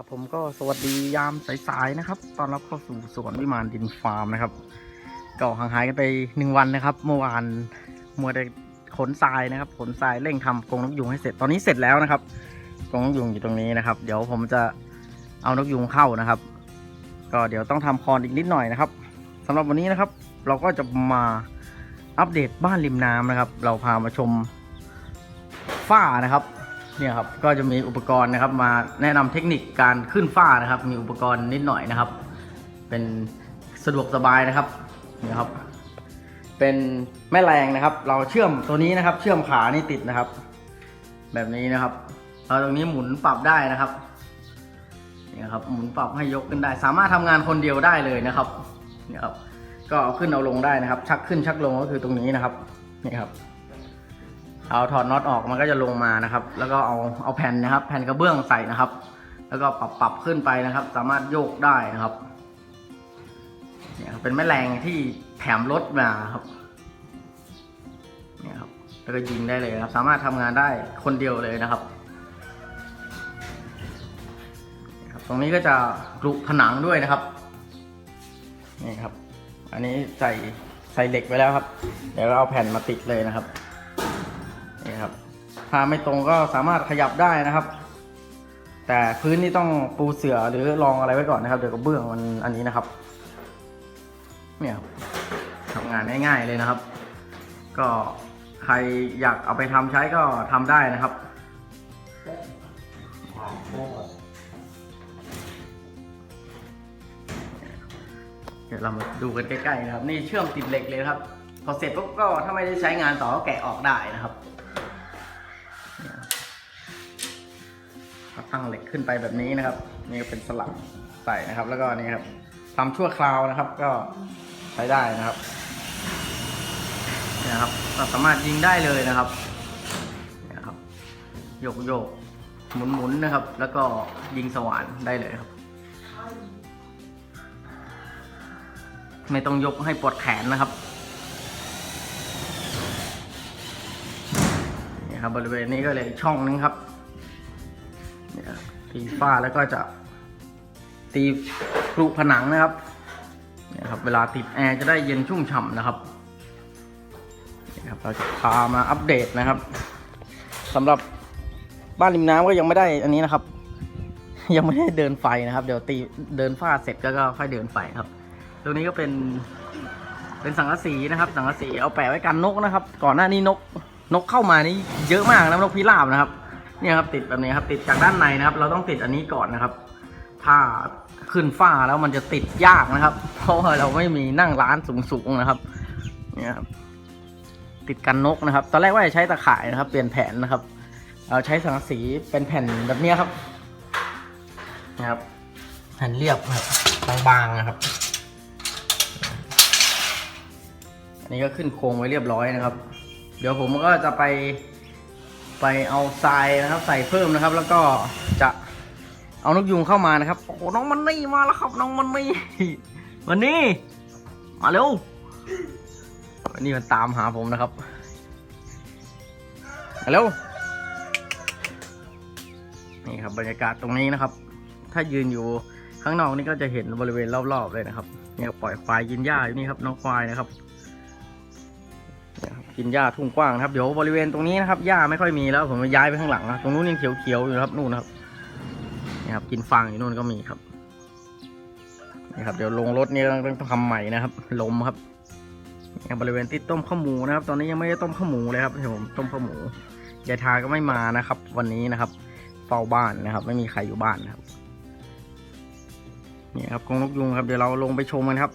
ครับผมก็สวัสดียามสายๆนะครับตอนรับเข้าสู่สวนวิมานดินฟาร์มนะครับก็ห่างหายกันไปหนึ่งวันนะครับ เมื่อวานมัวแต่ขนทรายนะครับขนทรายเร่งทำกรงนกยุงให้เสร็จตอนนี้เสร็จแล้วนะครับกรงนกยุงอยู่ตรงนี้นะครับ เดี๋ยวผมจะเอานกยุงเข้านะครับ ก็เดี๋ยวต้องทำคอนอีกนิดหน่อยนะครับสำหรับวันนี้นะครับ เราก็จะมาอัปเดตบ้านริมน้ำนะครับ เราพามาชมฝ้านะครับ เนี่ยครับก็จะมีอุปกรณ์นะครับมาแนะนำเทคนิคการขึ้นฝ้านะครับ มีอุปกรณ์นิดหน่อยนะครับ เป็นสะดวกสบายนะครับเนี่ยครับ เป็นแม่แรงนะครับ เราเชื่อมตัวนี้นะครับ เชื่อมขานี่ติดนะครับ แบบนี้นะครับเราตรงนี้หมุนปรับได้นะครับเนี่ยครับหมุนปรับให้ยกขึ้นได้ สามารถทำงานคนเดียวได้เลยนะครับเนี่ยครับก็เอาขึ้นเอาลงได้นะครับ ชักขึ้นชักลงก็คือตรงนี้นะครับนี่ครับ เอาถอดน็อตออกมันก็จะลงมานะครับ แล้วก็เอาเอาแผ่นนะครับ แผ่นกระเบื้องใส่นะครับ แล้วก็ปรับปรับขึ้นไปนะครับ สามารถโยกได้นะครับเนี่ยครับเป็นแม่แรงที่แถมรถมาครับเนี่ยครับแล้วก็ยิงได้เลยครับ สามารถทำงานได้คนเดียวเลยนะครับครับ ตรงนี้ก็จะกรุผนังด้วยนะครับนี่ครับ อันนี้ใส่ใส่เหล็กไว้แล้วครับ เดี๋ยวเราเอาแผ่นมาติดเลยนะครับ ถ้าไม่ตรงก็สามารถขยับได้นะครับ แต่พื้นนี่ต้องปูเสื่อหรือรองอะไรไว้ก่อนนะครับ เดี๋ยวกระเบื้องมันอันนี้นะครับ เนี่ยทำงานง่ายๆเลยนะครับ ก็ใครอยากเอาไปทำใช้ก็ทำได้นะครับเดี๋ยวเรามาดูกันใกล้ๆนะครับ นี่เชื่อมติดเหล็กเลยครับ พอเสร็จปุ๊บก็ถ้าไม่ได้ใช้งานต่อก็แกะออกได้นะครับ ครับตั้งเหล็กขึ้นไปแบบนี้นะครับ นี่ก็เป็นสลักใส่นะครับ แล้วก็นี่ครับทำชั่วคราวนะครับ ก็ใช้ได้นะครับนี่ยครับเราสามารถยิงได้เลยนะครับนี่ยครับโยกโยกหมุนหมุนนะครับ แล้วก็ยิงสว่านได้เลยครับ ไม่ต้องยกให้ปวดแขนนะครับนี่ครับบริเวณนี้ก็เลยช่องนึงครับ เนี่ยตีฝ้าแล้วก็จะตีกรุผนังนะครับเนี่ยครับ เวลาติดแอร์จะได้เย็นชุ่มฉ่ำนะครับนี่ครับ เราจะพามาอัปเดตนะครับสำหรับบ้านริมน้ำก็ยังไม่ได้อันนี้นะครับ ยังไม่ได้เดินไฟนะครับ เดี๋ยวตีเดินฝ้าเสร็จก็ก็ค่อยเดินไฟครับตรงนี้ก็เป็นเป็นสังกะสีนะครับ สังกะสีเอาแปะไว้กันนกนะครับ ก่อนหน้านี้นกนกเข้ามานี่เยอะมากนะนกพิราบนะครับ เนี่ยครับติดแบบนี้ครับติดจากด้านในนะครับ เราต้องติดอันนี้ก่อนนะครับ ถ้าขึ้นฝ้าแล้วมันจะติดยากนะครับ เพราะว่าเราไม่มีนั่งร้านสูงๆนะครับ เนี่ยครับติดกันนกนะครับ ตอนแรกว่าจะใช้ตะข่ายนะครับ เปลี่ยนแผนนะครับเอาใช้สังกะสีเป็นแผ่นแบบนี้ครับนะครับแผ่นเรียบครับบางๆนะครับ อันนี้ก็ขึ้นโครงไว้เรียบร้อยนะครับ เดี๋ยวผมก็จะไป ไปเอาทรายนะครับ ใส่เพิ่มนะครับ แล้วก็จะเอานกยุงเข้ามานะครับโอ้โหน้องมันนี่มาแล้วครับ น้องมันนี่มันนี่มาเร็ววันนี้มันตามหาผมนะครับมาเร็วนี่ครับบรรยากาศตรงนี้นะครับ ถ้ายืนอยู่ข้างนอกนี่ก็จะเห็นบริเวณรอบๆเลยนะครับเนี่ยปล่อยควายกินหญ้าอยู่นี่ครับน้องควายนะครับ กินหญ้าทุ่งกว้างนะครับเดี๋ยวบริเวณตรงนี้นะครับหญ้าไม่ค่อยมีแล้วผมจะย้ายไปข้างหลังนะตรงนู้นยังเขียวๆอยู่นะครับนู่นนะครับนี่ครับกินฟางอยู่นู่นก็มีครับนี่ครับเดี๋ยวลงรถนี่ต้องทำใหม่นะครับ ลมครับนี่ครับบริเวณที่ต้มข้าวหมูนะครับ ตอนนี้ยังไม่ได้ต้มข้าวหมูเลยครับเดี๋ยวผมต้มข้าวหมูยายทาก็ไม่มานะครับ วันนี้นะครับเฝ้าบ้านนะครับ ไม่มีใครอยู่บ้านนะครับนี่ครับกรงนกยุงครับเดี๋ยวเราลงไปชมกันครับ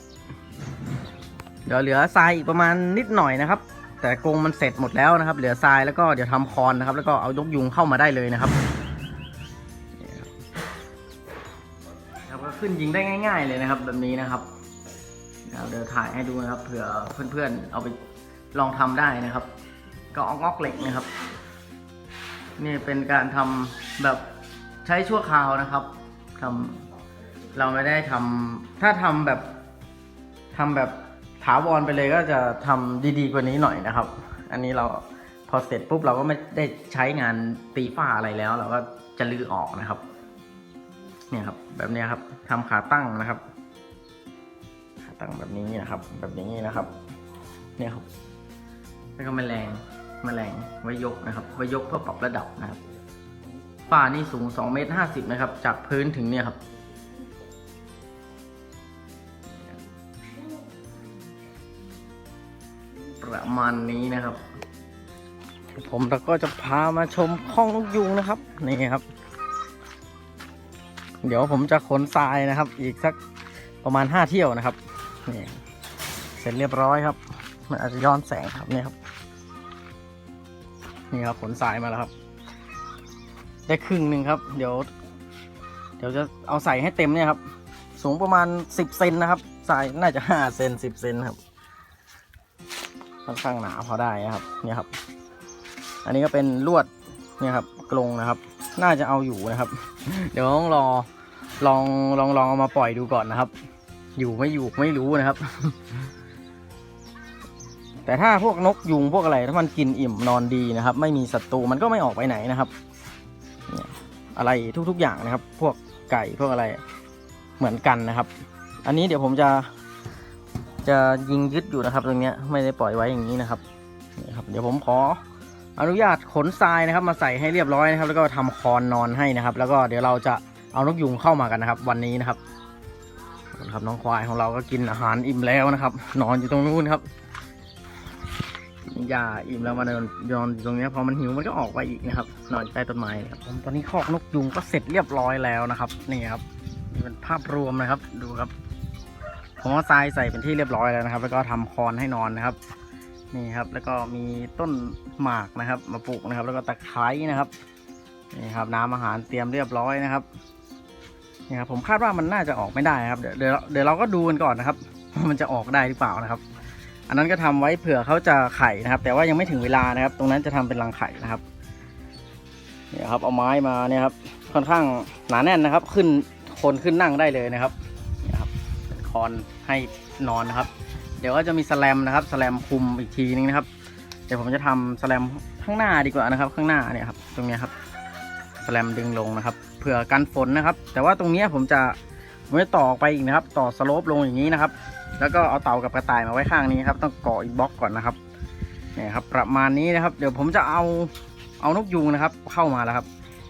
เดี๋ยวเหลือทรายอีกประมาณนิดหน่อยนะครับ แต่กรงมันเสร็จหมดแล้วนะครับ เหลือทรายแล้วก็เดี๋ยวทำคอนนะครับ แล้วก็เอายกยุงเข้ามาได้เลยนะครับครับก็ขึ้นยิงได้ง่าย ๆเลยนะครับ แบบนี้นะครับเดี๋ยวถ่ายให้ดูนะครับเผื่อเพื่อนๆเอาไปลองทำได้นะครับ ก็เอางอกเหล็กนะครับ นี่เป็นการทำแบบใช้ชั่วคราวนะครับทำเราไม่ได้ทำถ้าทำแบบทำแบบ ถาวรไปเลยก็จะทำดีๆกว่านี้หน่อยนะครับ อันนี้เราพอเสร็จปุ๊บเราก็ไม่ได้ใช้งานตีฝ้าอะไรแล้ว เราก็จะลือออกนะครับ เนี่ยครับ แบบนี้ครับทำขาตั้งนะครับ ขาตั้งแบบนี้นะครับ แบบนี้นะครับ เนี่ยครับแล้วก็แมลงแมลงไว้ยกนะครับ ไว้ยกเพื่อปรับระดับนะครับฝ้านี่สูง2เมตร50นะครับ จากพื้นถึงเนี่ยครับ มาณนี้นะครับ ผมแล้วก็จะพามาชมห้องนกยุงนะครับนี่ครับ เดี๋ยวผมจะขนทรายนะครับ อีกสักประมาณห้าเที่ยวนะครับนี่เสร็จเรียบร้อยครับ มันอาจจะย้อนแสงครับนี่ครับ นี่ครับขนทรายมาแล้วครับ ได้ครึ่งหนึ่งครับ เดี๋ยว เดี๋ยวจะเอาใส่ให้เต็มเนี่ยครับ สูงประมาณสิบเซนนะครับทรายน่าจะห้าเซนสิบเซนครับ ค่อนข้างหนาพอได้นะครับเนี่ยครับ อันนี้ก็เป็นลวดเนี่ยครับกรงนะครับ น่าจะเอาอยู่นะครับ เดี๋ยวต้องรอลองลองลองเอามาปล่อยดูก่อนนะครับ อยู่ไม่อยู่ไม่รู้นะครับ แต่ถ้าพวกนกยุงพวกอะไรถ้ามันกินอิ่มนอนดีนะครับ ไม่มีศัตรูมันก็ไม่ออกไปไหนนะครับอะไรทุกๆอย่างนะครับ พวกไก่พวกอะไรเหมือนกันนะครับ อันนี้เดี๋ยวผมจะ จะยิงยึดอยู่นะครับตรงเนี้ยไม่ได้ปล่อยไว้อย่างนี้นะครับนี่ครับ เดี๋ยวผมขออนุญาตขนทรายนะครับ มาใส่ให้เรียบร้อยนะครับ แล้วก็ทำคอนนอนให้นะครับ แล้วก็เดี๋ยวเราจะเอานกยุงเข้ามากันนะครับ วันนี้นะครับนะครับน้องควายของเราก็กินอาหารอิ่มแล้วนะครับ นอนอยู่ตรงนู้นครับกินหญ้าอิ่มแล้วมาเดินนอนตรงนี้พอมันหิวมันก็ออกไปอีกนะครับนอนใต้ต้นไม้ครับผมตอนนี้คอกนกยุงก็เสร็จเรียบร้อยแล้วนะครับนี่ครับนี่เป็นภาพรวมนะครับดูครับ ผมเอาทรายใส่เป็นที่เรียบร้อยแล้วนะครับ แล้วก็ทำคอนให้นอนนะครับ นี่ครับ แล้วก็มีต้นหมากนะครับ มาปลูกนะครับ แล้วก็ตะไคร้นะครับนี่ครับน้ำอาหารเตรียมเรียบร้อยนะครับนี่ครับผมคาดว่ามันน่าจะออกไม่ได้นะครับ เดี๋ยวเดี๋ยวเดี๋ยวเราก็ดูกันก่อนนะครับว่ามันจะออกได้หรือเปล่านะครับ อันนั้นก็ทำไว้เผื่อเขาจะไข่นะครับ แต่ว่ายังไม่ถึงเวลานะครับ ตรงนั้นจะทำเป็นรังไข่นะครับเนี่ยครับเอาไม้มาเนี่ยครับค่อนข้างหนาแน่นนะครับ ขึ้นคนขึ้นนั่งได้เลยนะครับ คอนให้นอนนะครับ เดี๋ยวก็จะมีสแลมนะครับสแลมคุมอีกทีนึงนะครับ เดี๋ยวผมจะทำสแลมข้างหน้าดีกว่านะครับ ข้างหน้าเนี่ยครับตรงนี้ครับสแลมดึงลงนะครับเผื่อกันฝนนะครับ แต่ว่าตรงนี้ผมจะผมจะต่อไปอีกนะครับ ต่อสโลปลงอย่างนี้นะครับ แล้วก็เอาเต่ากับกระต่ายมาไว้ข้างนี้ครับ ต้องเก่ออีกบล็อกก่อนนะครับเนี่ยครับประมาณนี้นะครับ เดี๋ยวผมจะเอาเอานกยูงนะครับ เข้ามาแล้วครับ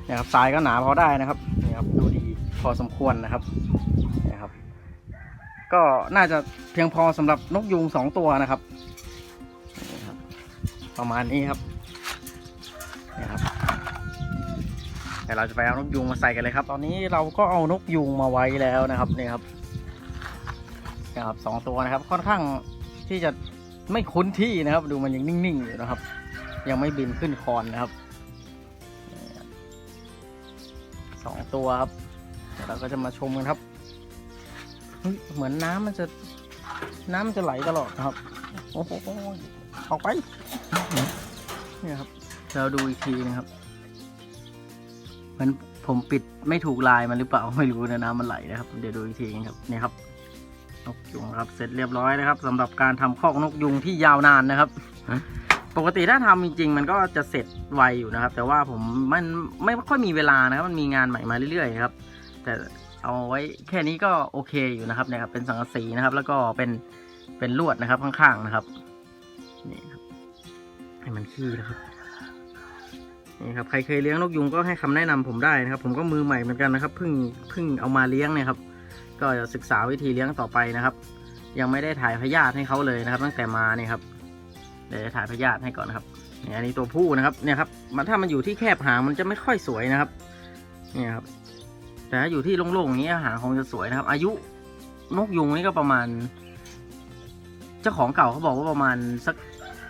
เนี่ยครับทรายก็หนาพอได้นะครับเนี่ยครับดูดีพอสมควรนะครับ ก็น่าจะเพียงพอสำหรับนกยูงสองตัวนะครับ ประมาณนี้ครับนี่ครับแต่เราจะไปเอานกยูงมาใส่กันเลยครับ ตอนนี้เราก็เอานกยูงมาไว้แล้วนะครับนี่ครับนี่ครับสองตัวนะครับค่อนข้างที่จะไม่คุ้นที่นะครับ ดูมันยังนิ่งๆอยู่นะครับ ยังไม่บินขึ้นคอนนะครับนี่ครับสองตัวครับเดี๋ยวเราก็จะมาชมกันครับ เฮ้ยเหมือนน้ำมันจะน้ำมันจะไหลตลอดนะครับ โอ้โหออกไปเนี่ยครับ เราดูอีกทีนะครับเหมือนผมปิดไม่ถูกลายมันหรือเปล่าไม่รู้นะน้ำมันไหลนะครับ เดี๋ยวดูอีกทีนะครับเนี่ยครับ นกยุงครับ เสร็จเรียบร้อยนะครับสำหรับการทำคอกนกยุงที่ยาวนานนะครับ ปกติถ้าทำจริง ๆ มันก็จะเสร็จไวอยู่นะครับ แต่ว่าผมมันไม่ค่อยมีเวลานะครับ มันมีงานใหม่มาเรื่อยๆครับ แต่ เอาไว้แค่นี้ก็โอเคอยู่นะครับเนี่ยครับเป็นสังกะสีนะครับ แล้วก็เป็นเป็นลวดนะครับข้างๆนะครับนี่ครับให้มันขี้นะครับนี่ครับใครเคยเลี้ยงนกยุงก็ให้คำแนะนำผมได้นะครับ ผมก็มือใหม่เหมือนกันนะครับเพิ่งเพิ่งเอามาเลี้ยงเนี่ยครับ ก็จะศึกษาวิธีเลี้ยงต่อไปนะครับ ยังไม่ได้ถ่ายพยาธิให้เขาเลยนะครับ ตั้งแต่มาเนี่ยครับเดี๋ยวถ่ายพยาธิให้ก่อนนะครับเนี่ยอันนี้ตัวผู้นะครับเนี่ยครับมันถ้ามันอยู่ที่แคบหางมันจะไม่ค่อยสวยนะครับเนี่ยครับ แต่ถ้าอยู่ที่โล่งๆอย่างนี้หางคงจะสวยนะครับ อายุนกยุงนี่ก็ประมาณ เจ้าของเก่าเขาบอกว่าประมาณสัก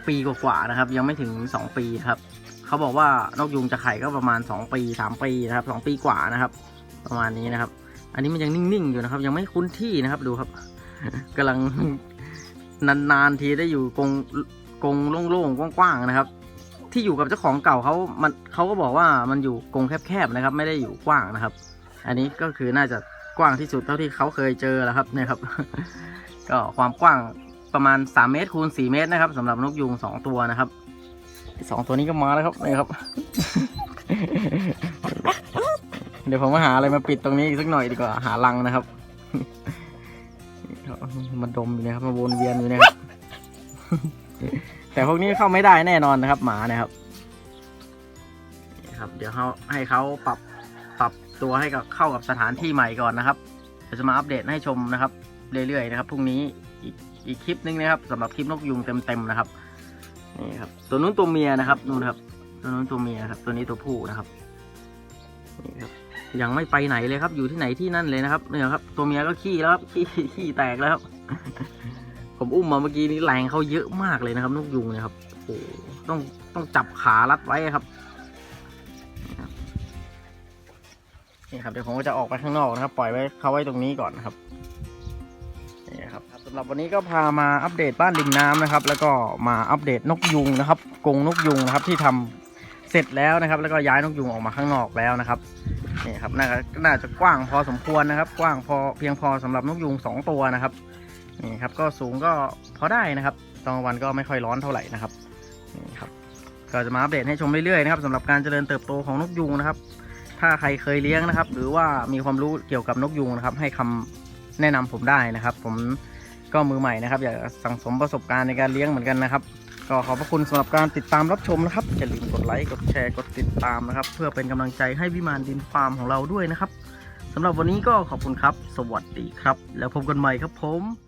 ปีกว่าๆนะครับ ยังไม่ถึงสองปีครับเขาบอกว่านกยุงจะไข่ก็ประมาณสองปีสามปีนะครับสองปีกว่านะครับ ประมาณนี้นะครับ อันนี้มันยังนิ่งๆอยู่นะครับ ยังไม่คุ้นที่นะครับดูครับกำลังนานๆทีได้อยู่กรงกรงโล่งๆกว้างๆนะครับ ที่อยู่กับเจ้าของเก่าเขามันเขาก็บอกว่ามันอยู่กรงแคบๆนะครับ ไม่ได้อยู่กว้างนะครับ อันนี้ก็คือน่าจะกว้างที่สุดเท่าที่เขาเคยเจอแล้วครับเนี่ยครับ ก็ความกว้างประมาณ 3 เมตรคูณ4เมตรนะครับสำหรับนกยุง2ตัวนะครับสองตัวนี้ก็มาแล้วครับนี่ครับ เดี๋ยวผมมาหาอะไรมาปิดตรงนี้อีกสักหน่อยดีกว่าหารังนะครับมันดมอยู่นะครับมาวนเวียนอยู่นะครับแต่พวกนี้เข้าไม่ได้แน่นอนนะครับ หมานะครับนี่ครับ เดี๋ยวเขาให้เขาปรับ ปรับตัวให้กับเข้ากับสถานที่ใหม่ก่อนนะครับเดี๋ยวจะมาอัปเดตให้ชมนะครับ เรื่อยๆนะครับพรุ่งนี้อีกอีกคลิปนึงนะครับสำหรับคลิปนกยุงเต็มๆนะครับนี่ครับตัวนู้นตัวเมียนะครับนู่นครับ ตัวนู้นตัวเมียครับ ตัวนี้ตัวผู้นะครับนี่ครับยังไม่ไปไหนเลยครับ อยู่ที่ไหนที่นั่นเลยนะครับเนี่ยครับ ตัวเมียก็ขี้แล้วครับขี้ขี้แตกแล้วครับผมอุ้มมาเมื่อกี้นี้แรงเขาเยอะมากเลยนะครับนกยุงเนี่ยครับโอ้ต้องต้องจับขารัดไว้ครับ นี่ครับเดี๋ยวผมก็จะออกไปข้างนอกนะครับ ปล่อยไว้เขาไว้ตรงนี้ก่อนนะครับนี่ครับสำหรับวันนี้ก็พามาอัปเดตบ้านริมน้ำนะครับ แล้วก็มาอัปเดตนกยุงนะครับกรงนกยุงนะครับที่ทำเสร็จแล้วนะครับ แล้วก็ย้ายนกยุงออกมาข้างนอกแล้วนะครับนี่ครับน่าน่าจะกว้างพอสมควรนะครับ กว้างพอเพียงพอสำหรับนกยุงสองตัวนะครับนี่ครับก็สูงก็พอได้นะครับตอนวันก็ไม่ค่อยร้อนเท่าไหร่นะครับนี่ครับก็จะมาอัปเดตให้ชมเรื่อยๆนะครับสำหรับการเจริญเติบโตของนกยุงนะครับ ถ้าใครเคยเลี้ยงนะครับ หรือว่ามีความรู้เกี่ยวกับนกยุงนะครับ ให้คำแนะนำผมได้นะครับ ผมก็มือใหม่นะครับ อยากสั่งสมประสบการณ์ในการเลี้ยงเหมือนกันนะครับ ก็ขอบพระคุณสำหรับการติดตามรับชมนะครับอย่าลืมกดไลค์กดแชร์กดติดตามนะครับ เพื่อเป็นกำลังใจให้วิมานดินฟาร์มของเราด้วยนะครับสำหรับวันนี้ก็ขอบคุณครับ สวัสดีครับ แล้วพบกันใหม่ครับผม